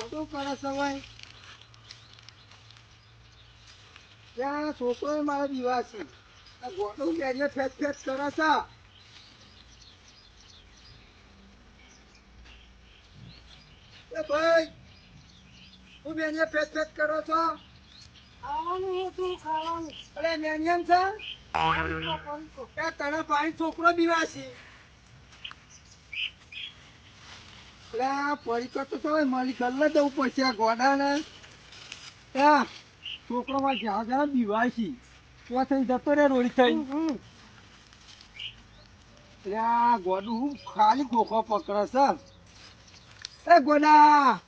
કરે ત્યાં છોકરો મારા આ કરે છે. એ ભાઈ હું બેને ફેટ ફેટ કરો છો? ખાવાનું હતું ખાવાનું. અરે મેનિયમ છે? તને પાણી છોકરો વિવાહ છે એટલે આ પરીકો તો તો મારી ગલ્લે જવું પડશે આ ગોડાને. ત્યાં છોકરોમાં જ્યાં જ્યાં બીવાય છે. ત્યાં થઈ જતો રે રોડી થઈ એટલે આ ગોડું હું ખાલી ખોખો પકડે છે. એ ગોડા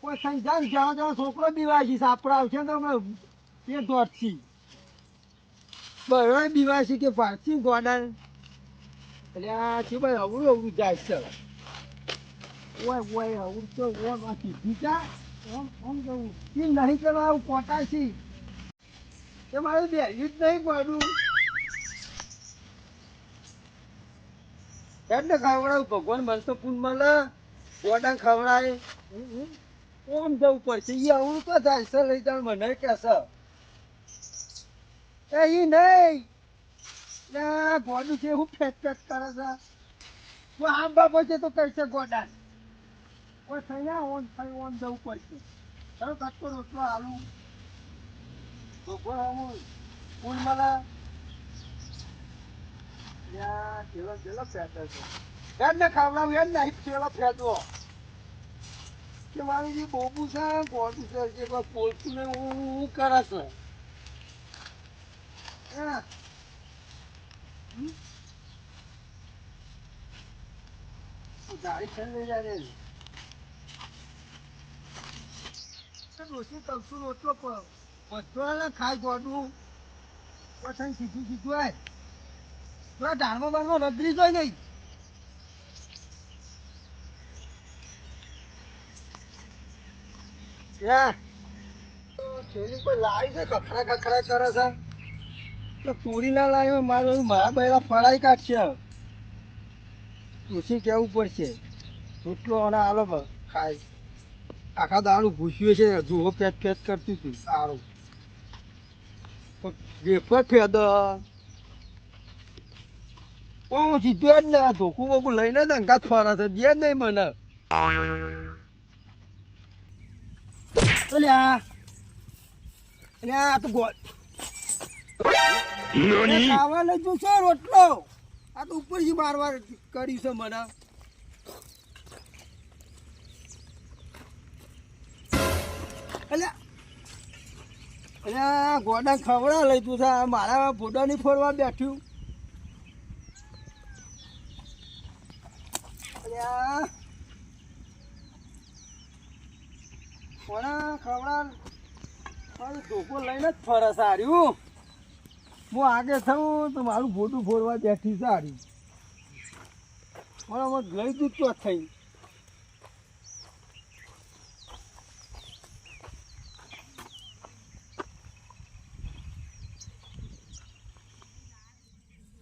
કોઈ થઈ જાય જ્યાં જ્યાં છોકરો બીવાય છે સાપડા આવશે તો અમે એ દોડથી બરોબર બીવાય છે કે પાછી ગોડા? એટલે આ ભાઈ અવરું અવરું જાય છે. ઓય ઓય હું તો ઓમ આ ભીજા ઓમ ઓમ જવું ઈ નહીં કરવા આવું પોતા છે. એ મારે બેહ્યું જ નહીં પડું. એટલે ખવડાવું, ભગવાન બનશો પૂન મળે. ગોડા ખવડાય. ઓમ જવું પડશે? ઈ આવું તો થાય છે, લઈ જાણ મને કહેશે એ ઈ નહીં. ના, ગોડું છે, હું ફેટ ફેટ કરે છે. આંબા આમ બાબો છે તો કહેશે ગોડા. કોઈ ના ઓન થઈ ઓન જવું પડશે. ચાલો કટકો રોટલો આલુ ભગવાન આવું ફૂલ મને યા ચેલો ચેલો ફેટે છે. યાદ ને ખાવડાવું યાદ નહીં ચેલો ફેટવો. કે મારી જે બોબુ છે, ગોડું છે, જે બોલતું ને હું કરે છે? હા? ગાડી છે જાય રે ડોસી તલસું રોટલો પ- ખાય ગોડું પછી સીધું લાવી છે કખરા કખરા કરે છે તો પૂરી ના લાવી મારો મારા બહેરા ફળાઈ કાઢશે તુસી કેવું પડશે? રોટલો અને આલો ખાય. આખા દાણું ભૂસ્યું છે જુઓ પેટ પેટ કરતી હતી. સારું. વેફર ફેદ હું સીધો જ ને ધોકું બોકું લઈને ધંકા થવાના છે જે નહીં મને. અલ્યા. અલ્યા આ તો ગોળ ખાવા લઈ જુ છે રોટલો. આ તો ઉપરથી બાર વાર કર્યું છે મને. અલ્યા અલ્યા ગોડા ખવડા લઈ તું છે મારા મારા નહીં ફોડવા બેઠ્યું કોના ખવડા ધોકો લઈને જ ફરે સાર્યું હું આગળ થયું તો મારું ફોટું ફોડવા બેઠી સારી મત લઈ તું જ થઈ.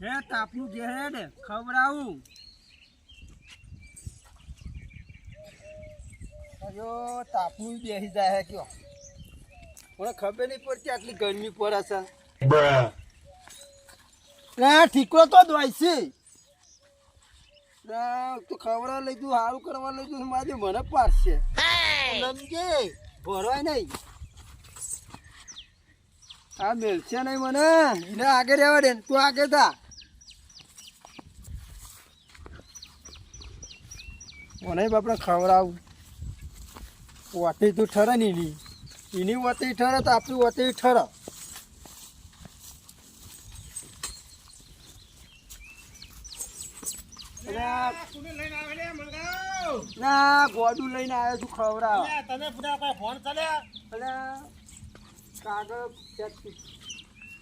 હે તાપનું જે હે ને ખવડાવું. અયો તાપનું બેસી જાય હે કયો. મને ખબર નહીં પડતી આટલી ગરમી પડે છે. ના ઠીકડો તો દોય ના તો ખવડા લઈ દઉં સારું કરવા લઈ દઉં મારે મને પાડશે. સમજે? ભરવાય નહીં. આ મેળશે નહીં મને. એને આગળ રહેવા દે તું આગળ થા. મને બાપને ખવડાવું. વાટી તું ઠરે ને એની એની વતી ઠરે તો આપણી વતી ઠરે. ના ગોડું લઈને આવ્યો છું ખવડાવ તને પૂરા કોઈ ફોન કર્યા? કાગળ ફેંકતું.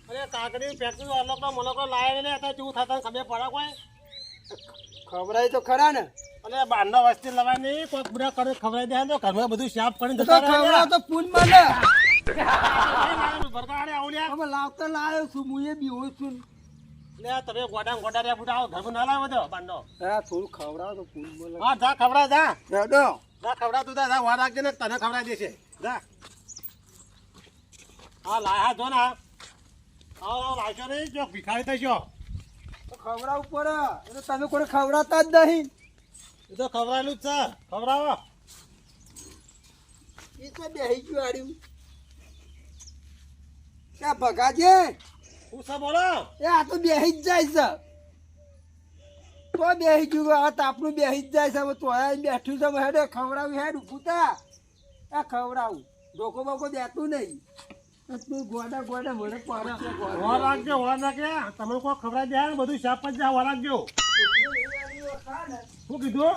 અરે કાકડી ફેક્ટરી અલગ કોઈ નહીં હતા જેવું થતા ખબર પડે કોઈ? ખવડાય તો ખરા ને. અને બારના વસ્તી લવાની કોઈ પૂરા કરે ખવડાવી દે તો ઘરમાં બધું સાફ કરીને તો જતા ખવડાવ તો પૂન મને. ભરગાડે આવલ્યા હવે લાવતા લાવ્યો છું હું એ બી છું. લે તમે ગોડા ગોડા રહ્યા ફૂટા આવો ઘરમાં ના લાવો તો હા થોડું ખવડાવ તો પૂન હા જા ખવડાવ જા. હેડો જા ખવડાવતું જા જા વાર રાખજે ને તને ખવડાવી દેશે. જા. હા લાયા જો ને હા. લાવશો નહીં જો ભિખારી થશો. તો ખવડાવવું પડે. એ તો તમે કોઈ ખવડાવતા જ નહીં. એ તો ખવડાયેલું જ છે. ખવડાવો. એ તો બેહી ગયું આડ્યું. ક્યાં ભગાજે. શું છે બોલો? એ આ તો બેહી જ જાય છે. તો બેહી ગયું? આ તાપનું બેહી જ જાય છે. હવે તો બેઠું છે. હેડે ખવડાવું હેડ ઉભુતા આ ખવડાવું. ધોકો બોકો દેતું નહીં. તું ગોડા ગોડા મને પાડે છે. વાર ગોડા. રાખજો વાર રાખજે તમે કોઈ ખવડાવી દે? બધું શાક જ જા વાર રાખજો શું કીધું?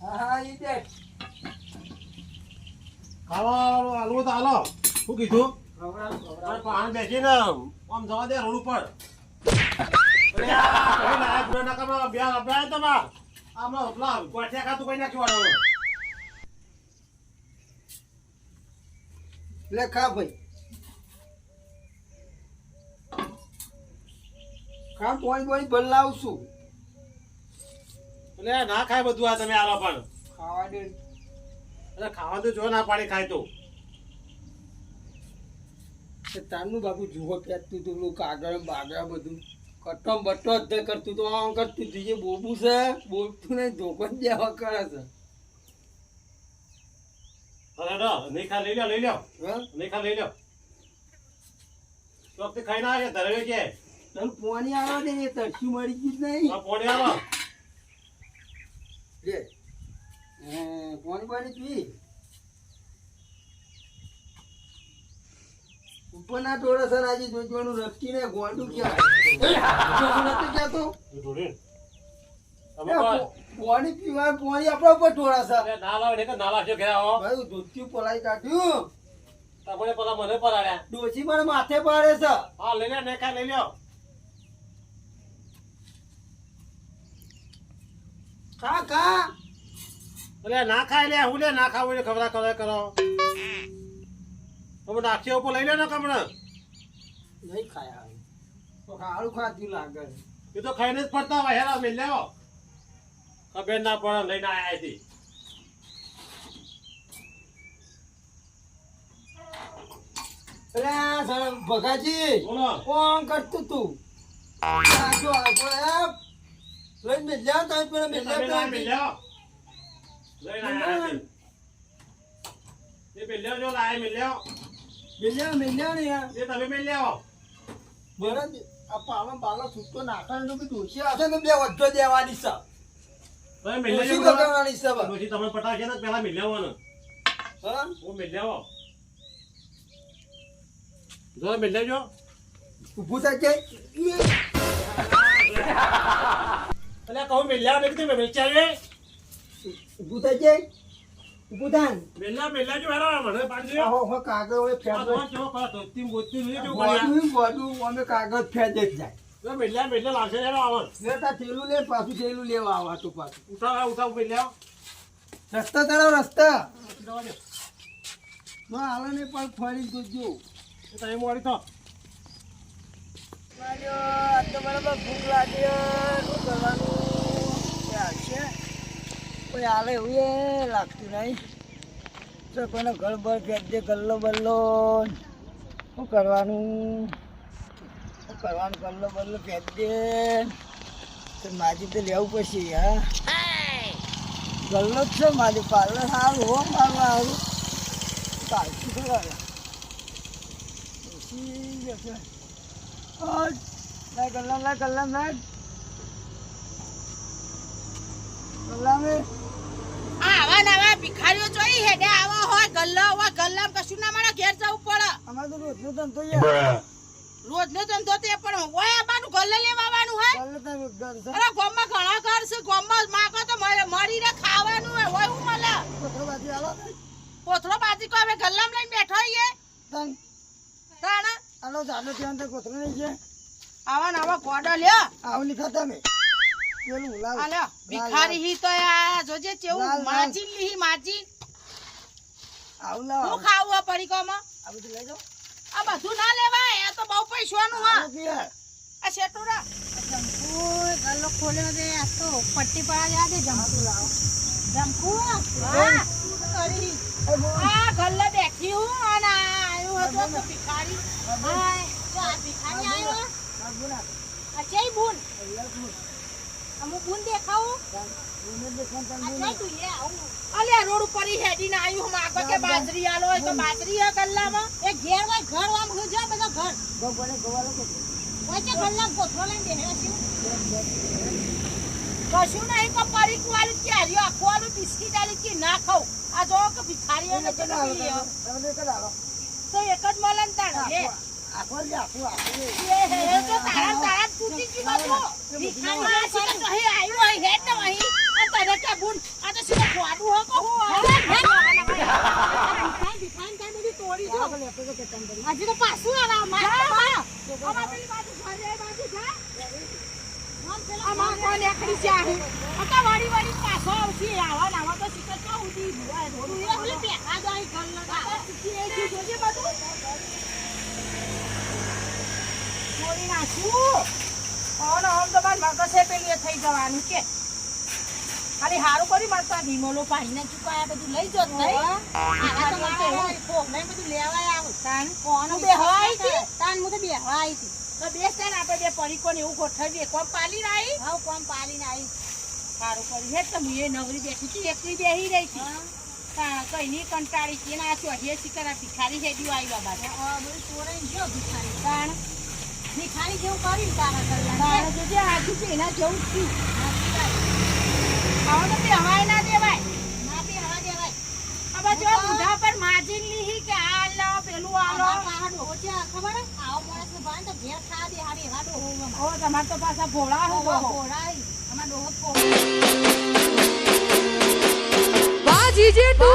હા હા ઈ દે ખાવા હાલવું તો હાલો. શું કીધું? પાણી બેસીને આમ જવા દે રોડ ઉપર. લેખા આ કોઈ લાયક ન નકામા બે અપડાય તો બા આમાં પેલા ગોઠિયા ખાતું કઈ નાખ્યું વાળો લે ખા ભાઈ ખા પોણી પોણી બદલાવશું એટલે ના ખાય બધું આ તમે આવા પણ. ખાવા દે. એટલે ખાવા તો જો ના પાણી ખાય તો. તારનું બાપુ જુઓ પહેરતું તું પેલું કાગળ બાગળ બધું. કટમ બટો જ કરતું તો આમ કરતું તું જે બોબુ છે બોલતું નહીં ધોકો જ દેવા કરે છે. નહીં ખા લઈ લો લઈ લો નહીં ખા લઈ લો તો ખાઈ ના આવે ધરવે છે તને પોણી આવે ને એ તરસી મળી ગઈ નહીં. આ પોણી આવો. રે પોણી પાણી પી ઉપરના ટોળા સર આજે જોજવાનું ને ગોંડું ક્યાં પો- પોણી પીવા પોણી આપણા ઉપર ટોળા સર નાલા ના લાવે નહીં તો ના આવો. ભાઈ ધોતિયું પલાઈ કાઢ્યું. તમને પેલા મને પલાડ્યા ડોસી પણ માથે પાડે છે. હા લઈ લે ખા લઈ લો ખા ખા એટલે ના ખાય લે હું લે ના ખાવું એટલે ખબર ખબર કરો તમે નાખ્યો ઉપર લઈ લો ને કમણે નહીં ખાયા તો ખારું ખાધું લાગે. એ તો ખાઈને જ ફરતા હોય હેરા મેં લેવો. ખબર ના પડે લઈને આયા હતી ભગાજી કોણ કરતું તું. લઈને મેલ્યા તમે પેલા. મેલ્યા ના મેં લેવો લઈને આયા એ મેં લેવો જો લાય મેં લેવો મેલ્યા મેલ્યા ને યાર. એ તમે મેં લેવો બરાબર. આ પાલો બાલો છૂટો નાખવાનું તો બી ડોસી હશે ને બે વધો દેવાની છે. તમે મેં ડોસી લેવો કરવાની છે. પછી તમે પટાશે ને પેલા મેં લેવો ને હા હું. મેં લેવો જો. મેં લેજો ઊભું થાય છે એટલે કહું મેં લેવો નહીં કીધું મેં ચાલે ઊભું થાય છે ઊભું થાય જો હેરા મને પાડી હો હો કાગળ તો જો કાગળ જાય. તો મેલા મેલા લાવશે હેરા આવન લે તાર થેલું લે પાછું થેલું લેવા આવા તું પાછું. ઉઠાવ ઉઠાવ મેલા રસ્તા તારો રસ્તા. હાલે ને પણ ફરી જોજો. એ તો એમ વાળી તો તો બરાબર ભૂખ લાગી શું કરવાનું? આવશે કોઈ હાલે એવું એ? લાગતું નહીં. તો કોઈને ઘર બર ફેંક દે, ગલ્લો બલ્લો. શું કરવાનું? શું કરવાનું? ગલ્લો બલ્લો ફેંક દે. તો માજી તો લેવું પડશે હા ગલ્લો જ છે મારી પાર્લર સારું હો મારું સારું કાલથી ખબર પછી જશે. મે આવા નવા ભિખારીઓ જોઈ હેડે આવા હોય ગલ્લા હોય ગલ્લા કશું ના મળે ઘેર જવું પડે. અમાર તો રોજનો ધંધો યાર રોજ નો ધંધો તે પણ હોય આબાનું ગલ્લે લેવાનું હોય. અરે ગામમાં ઘણા ઘર છે ગામમાં માગો તો મળે મળીને ખાવાનું હોય હોય હું મળે. કોથળો બાજી કો હવે ગલ્લામ લઈને બેઠો તન તાણ. આલો દાદો ત્યાં તો કોથળો નહીં છે. આવા નવા ગોડો લ્યો. આવ ખાતા તમે પેલું લાલ. આ લ્યો ભિખારી હી તો આ જોજે લાલ, કેવું લીહી માજીન. આવું લાવ. હું ખાવું આ પડીકોમાં? આ બધું લઈ જાઓ. આ બધું ના લેવાય આ તો બહુ પૈસાનું હા. આ શેટુરા આ ગલ્લો ખોલ્યો છે આ તો પટ્ટી પડા ગયા છે જમકુ લાવો. જમકુ હા કરી? આ ગલ્લે બેઠી હું અને આ આયો હતો તો ભિખારી હાય જો આ ભિખારી આયો આ ચઈ બુન અમુક બુન દેખાવું આ તું એ આવું અલે રોડ ઉપર હેડીને આયું હમ આગળ કે બાજરી આલો હોય તો બાજરી હે ગલ્લામાં એ ઘેર હોય ઘર આમ હું જા બધો ઘર વચ્ચે ગલ્લા કોથળો લઈને બેહ્યા છે કશું નહીં તો પરીક વાળી ક્યારે આખું વાળું બિસ્કીટ આલી કે ના ખાવ આ જો કે ભિખારીઓ ને. તો એક જ મળે ને તાણ લે એ હે હે તો તારા ને તારા તૂટી ગયું બધું. ભિખારી આ તો અહીં આવ્યું હોય, હેડ ને અહીં. આ તને કે બુન, આ તો સીધો ખોડું હો કે હું હવે? હેડ, હેડ. આ ભિખારી, ભિખારી કાંઈ બધી તોડી દો. હજી તો પાછું આવે, આ માર તો બા. આમાં પેલી બાજુ ઘરે, બાજુ જા. આમાં કોણ એકડી છે આ તો પાછો આવશે. આવા નાવા તો શીખર તો ઉડી. આ રોડું એ ઓલી બેઠા જ અહીં ગલ્લો તો આ શીખી એ જ જોજે બધું. નાખ્યું. ઓન ઓમ તો બાર મગજે પેલી થઈ જવાનું કે ખાલી હારું કરી મારે ભીમોલો પાડીને ચૂકાયા બધું લઈ જત નહીં મારે બધું લેવાય આવું. તાન કોનું બેહવા આવી હતી? તાન હું તો આવી બેસ તાન આપણે બે પરીકોને એવું ગોઠવીએ. કોમ પાલીને આવી? સારું કર્યું. હે તો હું એ નવરી બેઠી હતી, એકલી બેહી રહી હતી. કઈ નહીં કંટાળી કે ના ચોઢીએ શિકાર ભિખારી હેડ્યું આવી બાબા. તાણ ભિખારી જેવું તારા છે એના જેવું જ થયું આવો તો બેહવાય ના દેવાય. ના બેહવા દેવાય. હવે જો બુઢા પર માજીન લીહી કે આ લો પેલું આ લો ખબર? હે? ઓ તમાર તો પાછા ભોળા હો ભોળા અમાર ડોહો વાહ જીજે ટુ